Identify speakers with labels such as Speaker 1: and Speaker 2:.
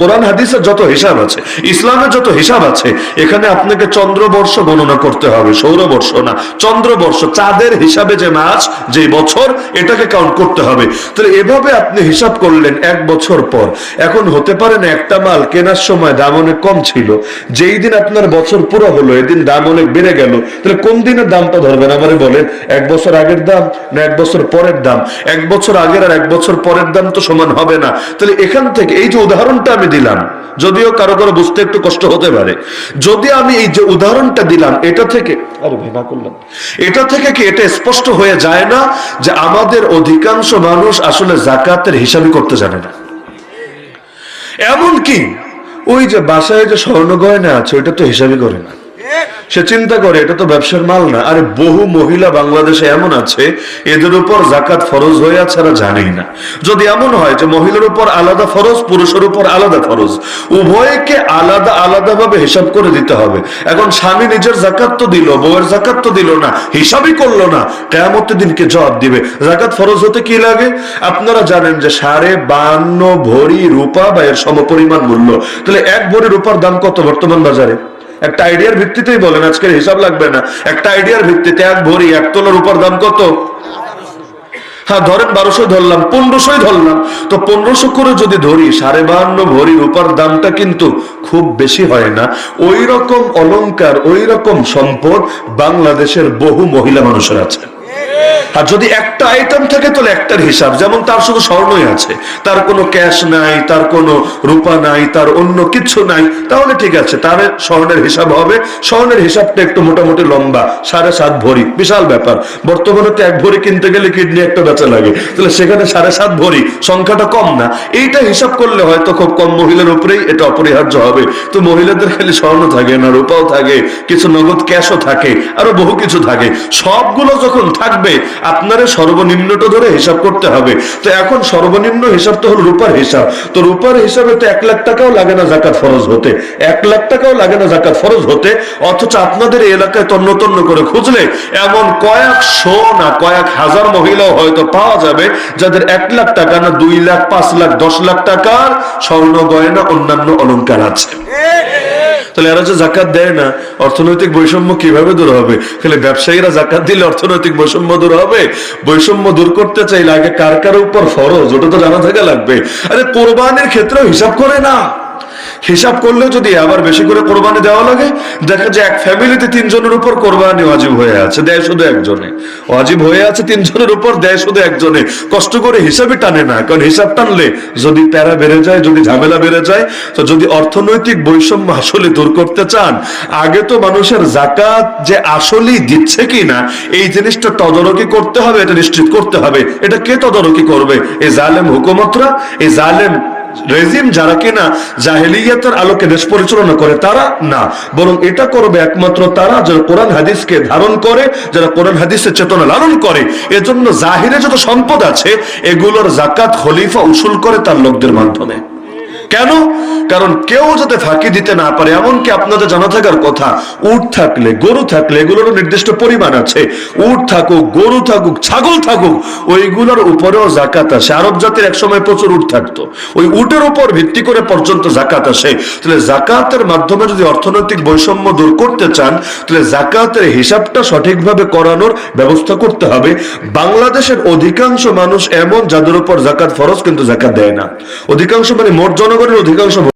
Speaker 1: কোরআন, হাদিসের যত হিসাব আছে, ইসলামের যত হিসাব আছে, এখানে আপনাকে চন্দ্রবর্ষ গণনা করতে হবে, সৌরবর্ষ না, চন্দ্রবর্ষ, চাঁদের হিসাবে যে মাস যে বছর, এটাকে কাউন্ট করতে হবে। তাহলে এভাবে আপনি হিসাব করলেন এক বছর পর। এখন হতে পারে না একটা মাল কেনার সময় দাম অনেক কম ছিল, যেই দিন আপনার বছর পুরো হলো, এদিন দাম অনেক বেড়ে গেল, তাহলে কোন দিনের দামটা ধরবেন? আমারে বলেন, এক বছর আগের দাম না এক বছর পরের দাম? এক বছর আগের আর এক বছর পরের দাম তো সমান হবে না। তাহলে এখান থেকে, এই যে উদাহরণটা আমি দিলাম। যদিও কারও কারও বুঝতে একটু কষ্ট হতে পারে। যদি আমি এই যে উদাহরণটা দিলাম, এটা থেকে আরে না করলাম। এটা থেকে কি এটা স্পষ্ট হয়ে যায় না যে আমাদের অধিকাংশ মানুষ আসলে জাকাতের হিসাবই করতে জানে না? এমন কি ওই যে বাসায় যে স্বর্ণ গয়না আছে, ওইটা তো হিসাবই করে না। সে চিন্তা করে, এটা তো ব্যবসার মাল না। আরে, বহু মহিলা বাংলাদেশে এমন আছে, এদের উপর জাকাত ফরজ হয়ে আছে এরা জানেই না। যদি এমন হয় যে মহিলার উপর আলাদা ফরজ, পুরুষের উপর আলাদা ফরজ, উভয়কে আলাদা আলাদা ভাবে হিসাব করে দিতে হবে। এখন স্বামী নিজের জাকাত তো দিল, বউয়ের জাকাত তো দিল না, হিসাবই করল না, কেয়ামতের দিনকে জবাব দিবে। জাকাত ফরজ হতে কি লাগে? আপনারা জানেন যে সাড়ে বান্ন ভরি রূপা বা এর সমপরিমাণ মূল্য। তাহলে এক ভরি রূপার দাম কত বর্তমান বাজারে? একটা আইডিয়ার ভিত্তিতেই বলেন, আজকের হিসাব লাগবে না। একটা আইডিয়ার ভিত্তিতে এক ভরি, এক তোলার উপর দাম কত? হ্যাঁ ধরেন বারোশো ধরলাম, পনেরোশোই ধরলাম। তো পনেরোশো করে যদি ধরি, সাড়ে বাহান্ন ভরি রূপার দামটা কিন্তু খুব বেশি হয় না। ওই রকম অলংকার ওই রকম সম্পদ বাংলাদেশের বহু মহিলা মানুষের আছে। আর যদি একটা আইটেম থাকে, তাহলে একটার হিসাব। যেমন তার শুধু স্বর্ণই আছে, তার কোনো ক্যাশ নাই, তার কোনো রূপা নাই, তার অন্য কিছু নাই, তাহলে ঠিক আছে। তার স্বর্ণের হিসাব হবে। স্বর্ণের হিসাবটা একটু মোটামুটি লম্বা, সাড়ে সাত ভরি, বিশাল ব্যাপার। বর্তমানে তো এক ভরি কিনতে গেলে কিডনি একটা বেচা লাগে। তাহলে সেখানে সাড়ে সাত ভরি, সংখ্যাটা কম না। এইটা হিসাব করলে হয়তো খুব কম মহিলার উপরেই এটা অপরিহার্য হবে। তো মহিলাদের খালি স্বর্ণ থাকে না, রূপাও থাকে, কিছু নগদ ক্যাশও থাকে, আরও বহু কিছু থাকে। সবগুলো যখন থাকবে আপনারা সর্বনিম্নটা ধরে হিসাব করতে হবে। তো এখন সর্বনিম্ন হিসাব তো হলো রূপার হিসাব। তো রূপার হিসাবে তো এক লাখ টাকাও লাগে না জাকাত ফরজ হতে। এক লাখ টাকাও লাগে না জাকাত ফরজ হতে, অথচ আপনাদের এলাকায় তন্ন তন্ন করে খুঁজলে এমন কয়েক কয়েকশো না, কয়েক হাজার মহিলাও হয়তো পাওয়া যাবে, যাদের এক লাখ টাকা না, দুই লাখ, পাঁচ লাখ, দশ লাখ টাকার স্বর্ণ গয়না অন্যান্য অলংকার আছে। তাহলে এরা যে জাকাত দেয় না, অর্থনৈতিক বৈষম্য কীভাবে দূর হবে? তাহলে ব্যবসায়ীরা জাকাত দিলে অর্থনৈতিক বৈষম্য দূর হবে? বৈষম্য দূর করতে চাইলে আগে কার কার উপর ফরজ? ওটা তো জানা থাকা লাগবে। আরে কোরবানির ক্ষেত্রেও হিসাব করে না। হিসাব করলে যদি আবার বেশি করে কোরবানি দেওয়া লাগে, দেখা যায় এক ফ্যামিলিতে তিনজনের উপর কোরবানি ওয়াজিব হয়ে আছে, দেয় শুধু একজনে। ওয়াজিব হয়ে আছে তিনজনের উপর, দেয় শুধু একজনে। কষ্ট করে হিসাবে টানে না, কারণ হিসাব টানলে যদি প্যারা বেড়ে যায়, যদি ঝামেলা বেড়ে যায়, তো যদি অর্থনৈতিক বৈষম্য আসলে দূর করতে চান, আগে তো মানুষের জাকাত যে আসলেই দিচ্ছে কি না এই জিনিসটা তদারকি করতে হবে, এটা নিশ্চিত করতে হবে। এটা কে তদারকি করবে? এই জালেম হুকুমতরা, এই জালেম রেজিম যারা কিনা জাহেলিয়াতের আলোকে দেশ পরিচালনা করে, তারা না। বরং এটা করবে একমাত্র তারা যারা কোরআন হাদিসকে ধারণ করে, যারা কোরআন হাদিসের চেতনা লালন করে। এজন্য জাহিরে যত সম্পদ আছে, এগুলোর জাকাত খলিফা উসুল করে তার লোকদের মাধ্যমে। কেন? কারণ কেউ যাতে ফাঁকি দিতে না পারে, এমনকি আপনাদের জানা থাকার কথা, উট থাকলে, গরু থাকলে এগুলোর নির্দিষ্ট পরিমাণ আছে। উট থাকুক, গরু থাকুক, ছাগল থাকুক, ওইগুলোর উপরেও জাকাত আসে। আরব জাতির একসময় প্রচুর উট থাকতো। ওই উটের উপর ভিত্তি করে পর্যন্ত জাকাত আসে। তাহলে জাকাতের মাধ্যমে যদি অর্থনৈতিক বৈষম্য দূর করতে চান, তাহলে জাকাতের হিসাবটা সঠিকভাবে করানোর ব্যবস্থা করতে হবে। বাংলাদেশের অধিকাংশ মানুষ এমন যাদের উপর জাকাত ফরজ, কিন্তু জাকাত দেয় না। অধিকাংশ মানে মোট জনগণের অধিকাংশ